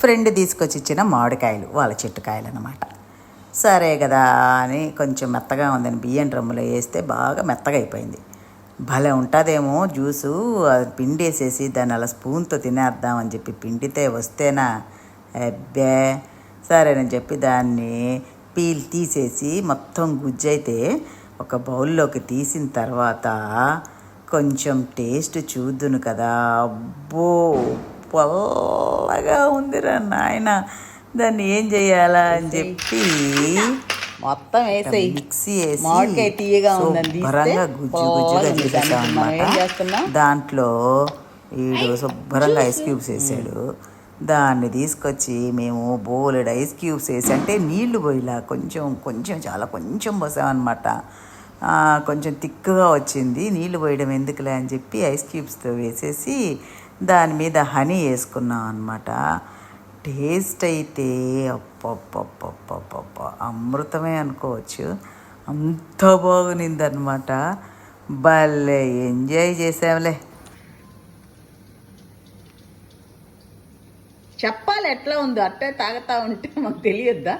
Friend తీసుకొచ్చి ఇచ్చిన మామిడికాయలు వాళ్ళ చెట్టుకాయలు అనమాట సరే కదా అని కొంచెం మెత్తగా ఉందని బియ్యం డ్రమ్ములో వేస్తే బాగా మెత్తగా అయిపోయింది. భలే ఉంటుందేమో జ్యూసు అది పిండేసేసి దాన్ని అలా స్పూన్తో తినేద్దామని చెప్పి పిండితే వస్తేనా? అబ్బే. సరేనని చెప్పి దాన్ని పీల్ తీసేసి మొత్తం గుజ్జైతే ఒక బౌల్లోకి తీసిన తర్వాత కొంచెం టేస్ట్ చూద్దును కదా. అబ్బో. పొల్లగా ఉందిరా నాయన. దాన్ని ఏం చేయాలా అని చెప్పి మొత్తం వేసేయి. మిక్సీ వేసి మామిడికాయ తీయగా శుభ్రంగా గుజ్జు గుజ్జుగా. చేసేసాం అనమాట? దాంట్లో వీడు శుభ్రంగా ఐస్ క్యూబ్స్ వేసాడు. దాన్ని తీసుకొచ్చి మేము బోలెడు ఐస్ క్యూబ్స్ వేసి అంటే నీళ్ళు పోయిలా కొంచెం కొంచెం చాలా కొంచెం పోసామన్నమాట కొంచెం తిక్కుగా వచ్చింది. నీళ్ళు పోయడం ఎందుకులే అని చెప్పి ఐస్ క్యూబ్స్తో వేసేసి దాని మీద హనీ వేసుకున్నాం అనమాట టేస్ట్ అయితే అప్పప్పప్పప్పప్ప అమృతమే అనుకోవచ్చు. అంత బాగునింది అనమాట భలే ఎంజాయ్ చేసాంలే చెప్పాలి ఎట్లా ఉందో అట్టే తాగుతా ఉంటే మాకు తెలియద్దా?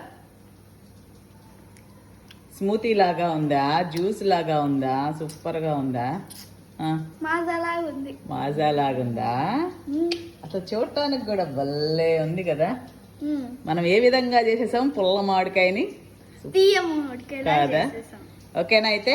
స్మూతీ లాగా ఉందా? జ్యూస్ లాగా ఉందా? సూపర్గా ఉందా? ఆ, మాజాలా ఉంది మాజా లాగా ఉందా అసలు చూడటానికి కూడా భలే ఉంది కదా. మనం ఏ విధంగా చేసేసాం? పుల్ల మామిడికాయని? కాదా. ఓకేనా అయితే.